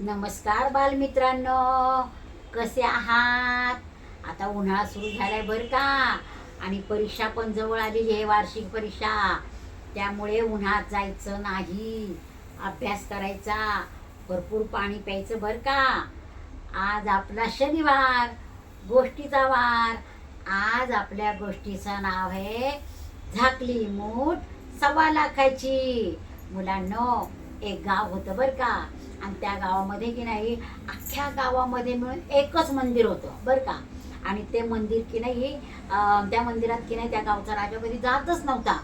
नमस्कार बालमित्रांनो. कसे आहात? आता उन्हाळा सुरू झालाय बरं का? आणि परीक्षा पण जवळ आलेली आहे वार्षिक परीक्षा. त्यामुळे उन्हात जायचं नाही. अभ्यास करायचा. भरपूर पाणी प्यायचं बरं का? आज आपला शनिवार गोष्टीचा वार. आज आपल्या गोष्टीचं नाव आहे झाकली मूठ सव्वा लाखाची. मुलांनो एक गाव होतं बरं का? आणि त्या गावामध्ये की नाही अख्ख्या गावामध्ये मिळून एकच मंदिर होतं बरं का? आणि ते मंदिर की नाही त्या मंदिरात की नाही त्या गावचा राजा कधी जातच नव्हता.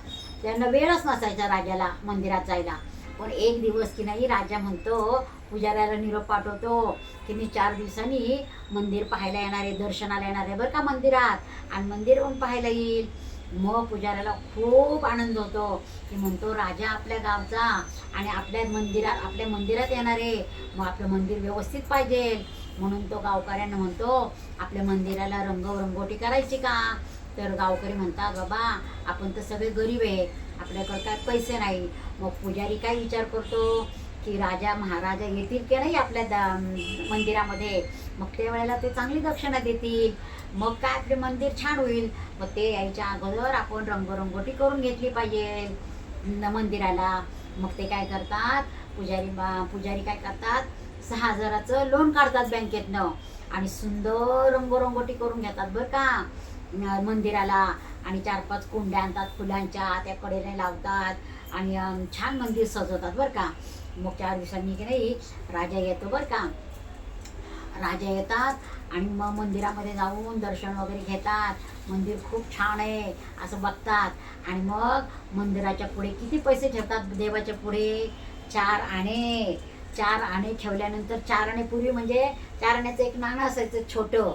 त्यांना वेळच नसायचा राजाला मंदिरात जायला. पण एक दिवस की नाही राजा म्हणतो पुजाऱ्याला निरोप पाठवतो की मी चार दिवसांनी मंदिर पाहायला येणार आहे दर्शनाला येणार आहे बरं का मंदिरात? आणि मंदिर पण पाहायला येईल. मग पुजाऱ्याला खूप आनंद होतो. की म्हणतो राजा आपल्या गावचा आणि आपल्या मंदिरात आपल्या मंदिरात येणार आहे. मग आपलं मंदिर व्यवस्थित पाहिजे. म्हणून तो गावकऱ्यांना म्हणतो आपल्या मंदिराला रंगरंगोटी करायची का? तर गावकरी म्हणतात बाबा आपण तर सगळे गरीब आहे. आपल्याकडे काय पैसे नाही. मग पुजारी काय विचार करतो? की राजा महाराजा येतील की नाही आपल्या द मंदिरामध्ये? मग त्या वेळेला ते चांगली दक्षिणा देतील. मग काय आपले मंदिर छान होईल? मग ते यायच्या अगोदर आपण रंगरंगोटी करून घेतली पाहिजे मंदिराला. मग ते काय करतात? पुजारी बा- पुजारी काय करतात? सहा हजाराचं लोन काढतात बँकेतनं. आणि सुंदर रंगरंगोटी करून घेतात बरं का मंदिराला. आणि चार पाच कुंड्या आणतात फुलांच्या त्या कडेने लावतात. आणि छान मंदिर सजवतात बरं का. मग चार दिवसांनी की नाही राजा येतो बरं का. राजा येतात आणि मग मंदिरामध्ये जाऊन दर्शन वगैरे घेतात. मंदिर खूप छान आहे असं बघतात. आणि मग मंदिराच्या पुढे किती पैसे ठेवतात देवाच्या पुढे? चार आणे. चार आणे ठेवल्यानंतर चार आणे पूर्वी म्हणजे चार आण्याचं एक नाणं असायचं छोटं.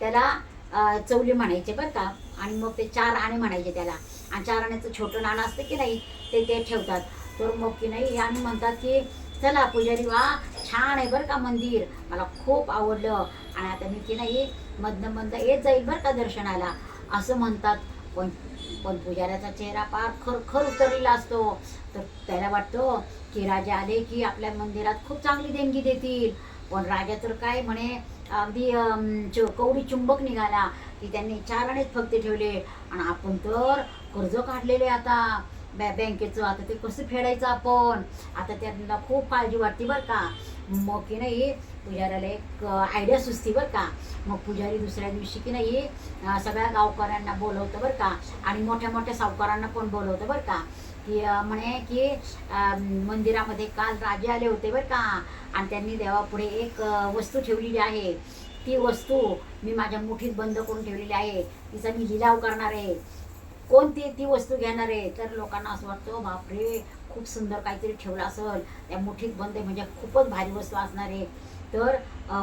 त्याला चवली म्हणायचे बरं का. आणि मग ते चार आणे म्हणायचे त्याला. आणि चार आण्याचं छोटं नाणं असतं की नाही ते ते ठेवतात. तर मग की नाही आणि म्हणतात की चला पुजारी वा छान आहे बरं का मंदिर. मला खूप आवडलं. आणि आता मी की नाही मधनं मधनं येत जाईल बरं का दर्शनाला. असं म्हणतात. पण पण पुजाऱ्याचा चेहरा फार खर खर उतरलेला असतो. तर त्याला वाटतं की राजा आले की आपल्या मंदिरात खूप चांगली देणगी देतील. पण राजा तर काय म्हणे अगदी अं, कवडी चुंबक निघाला. की त्यांनी चार आणेच फक्त ठेवले. आणि आपण तर कर्ज काढलेले आता. बॅ बँकेचं. आता ते कसं फेडायचं आपण? आता त्यांना खूप काळजी वाटते बरं का. मग की नाही पुजाऱ्याला एक आयडिया सुचते बरं का. मग पुजारी दुसऱ्या दिवशी की नाही सगळ्या गावकऱ्यांना बोलवतं बरं का. आणि मोठ्या मोठ्या सावकारांना पण बोलवतं बरं का. की म्हणे की मंदिरामध्ये काल राजे आले होते बरं का. आणि त्यांनी देवापुढे एक वस्तू ठेवलेली आहे. ती वस्तू मी माझ्या मुठीत बंद करून ठेवलेली आहे. तिचा मी लिलाव करणार आहे. कोणती ती वस्तू घेणार आहे? तर लोकांना असं वाटतं बापरे खूप सुंदर काहीतरी ठेवलं असेल. त्या मुठीत बंद आहे म्हणजे खूपच भारी वस्तू असणार आहे. तर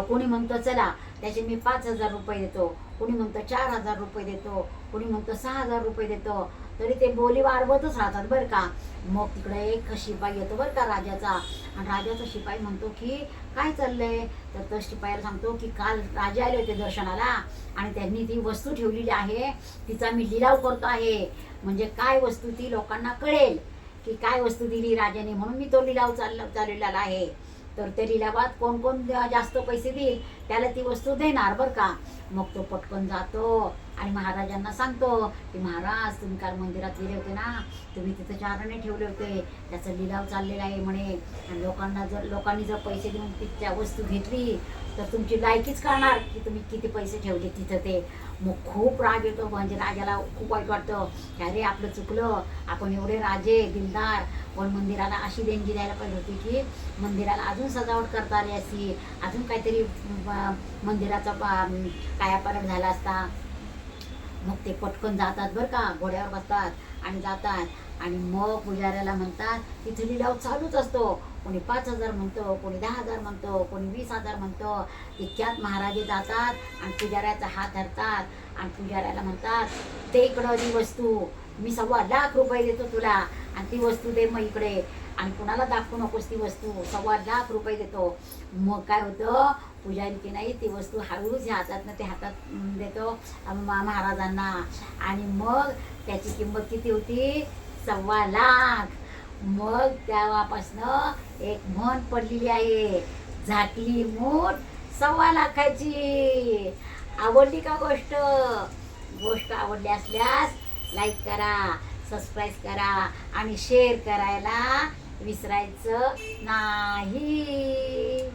कोणी म्हणतं चला त्याचे मी पाच हजार रुपये देतो. कोणी म्हणतं चार हजार रुपये देतो. कोणी म्हणतं सहा हजार रुपये देतो. तरी ते बोली वाढवतच राहतात बरं का. मग तिकडे एक शिपाई येतो बरं का राजाचा. आणि राजाचा शिपाई म्हणतो की काय चाललंय? तर तो शिपाईला सांगतो की काल राजे आले होते दर्शनाला आणि त्यांनी ती वस्तू ठेवलेली आहे. तिचा मी लिलाव करतो आहे. म्हणजे काय वस्तू ती लोकांना कळेल की काय वस्तू दिली राजाने म्हणून मी तो लिलाव चालला चालवलेला आहे. तर ते लिलावात कोण कोण जास्त पैसे देईल त्याला ती वस्तू देणार बरं का. मग तो पटकन जातो आणि महाराजांना सांगतो की महाराज तुम्ही काल मंदिरात गेले होते ना? तुम्ही तिथं चारणे ठेवले होते. त्याचा लिलाव चाललेला आहे म्हणे. आणि लोकांना जर लोकांनी जर पैसे देऊन ती त्या वस्तू घेतली तर तुमची लायकीच करणार की तुम्ही किती पैसे ठेवले तिथं ते. मग खूप राग येतो. म्हणजे राजाला खूप वाईट वाटतं. की अरे आपलं चुकलं. आपण एवढे राजे दिलदार. पण मंदिराला अशी देणगी द्यायला पाहिजे होती की मंदिराला अजून सजावट करता आली असती. अजून काहीतरी मंदिराचा कायापालट झाला असता. मग ते पटकन जातात बरं का घोड्यावर बसतात आणि जातात. आणि मग पुजाऱ्याला म्हणतात तिथे लिलाव चालूच असतो. कोणी पाच हजार म्हणतो कोणी दहा हजार म्हणतो कोणी वीस हजार म्हणतो. इतक्यात महाराजे जातात आणि पुजाऱ्याचा हात धरतात. आणि पुजाऱ्याला म्हणतात ते इकडं ती वस्तू. मी सव्वा लाख रुपये देतो तुला. आणि ती वस्तू दे मग इकडे. आणि कुणाला दाखवू नकोस ती वस्तू. सव्वा लाख रुपये देतो. मग काय होतं? पूजारी की नाही ती वस्तू हळूच ह्या हातातनं ते हातात देतो महाराजांना. आणि मग त्याची किंमत किती होती? सव्वा लाख. मग तेव्हापासनं एक म्हण पडलेली आहे. झाकली मूठ सव्वा लाखाची. आवडली का गोष्ट? गोष्ट आवडली असल्यास लाईक करा सबस्क्राईब करा आणि शेअर करायला विसरायचं नाही.